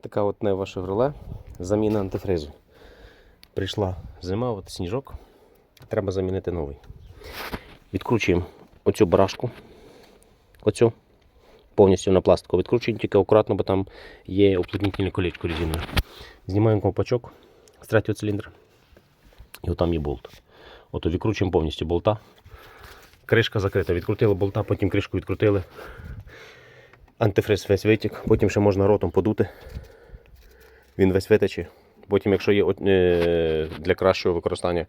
Така от нева Шевроле, заміна антифризу. Прийшла зима, от сніжок. Треба замінити новий. Відкручуємо оцю барашку. Оцю. Повністю на пластику відкручуємо, тільки акуратно, бо там є уплотнітельне колечко резинове. Знімаємо ковпачок з третього циліндра. І отам є болт. Ото відкручуємо повністю болта. Кришка закрита. Відкрутили болта, потім кришку відкрутили. Антифриз весь витік, потім ще можна ротом подути. Він весь витече. Потім, якщо є е, для кращого використання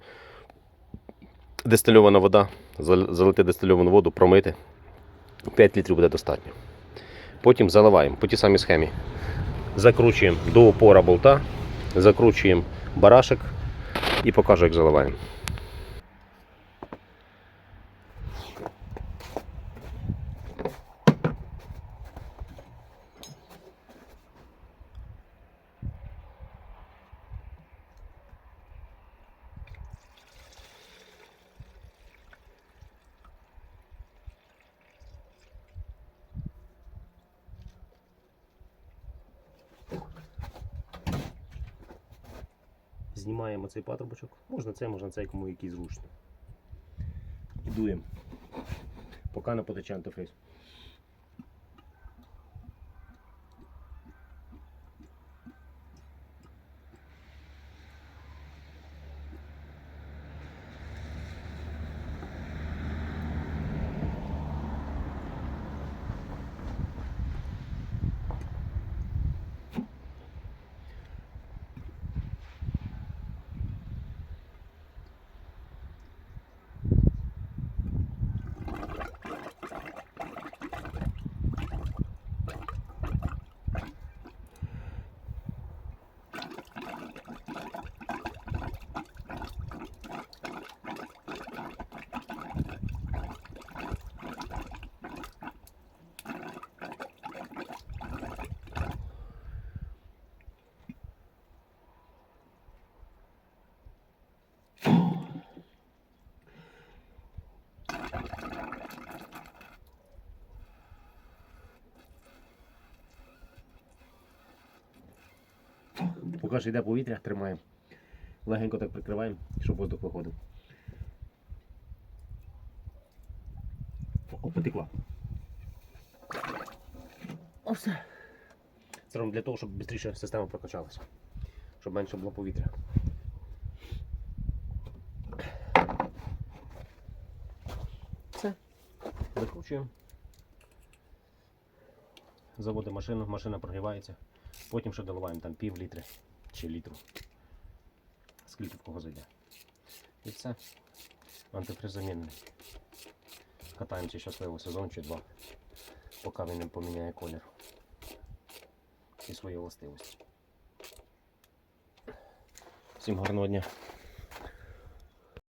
дистильована вода, залити дистильовану воду, промити. 5 літрів буде достатньо. Потім заливаємо по тій самій схемі. Закручуємо до опора болта, закручуємо барашек і покажу, як заливаємо. Знімаємо цей патрубочок. Можна це, можна цей, кому який зручно. І дуємо. Поки не потече антифриз. Поки ж йде повітря, тримаємо. Легенько так прикриваємо, щоб воздух виходив. О, потекла. О, все. Це робимо для того, щоб швидше система прокачалася. Щоб менше було повітря. Все. Закручуємо. Заводимо машину, машина прогрівається. Потім ще доливаємо там пів літри чи літру. Скільки в кого зайде. І все. Антифризамінний. Катаємося щасливо сезон чи два, поки він не поміняє колір і свої властивості. Всім гарного дня.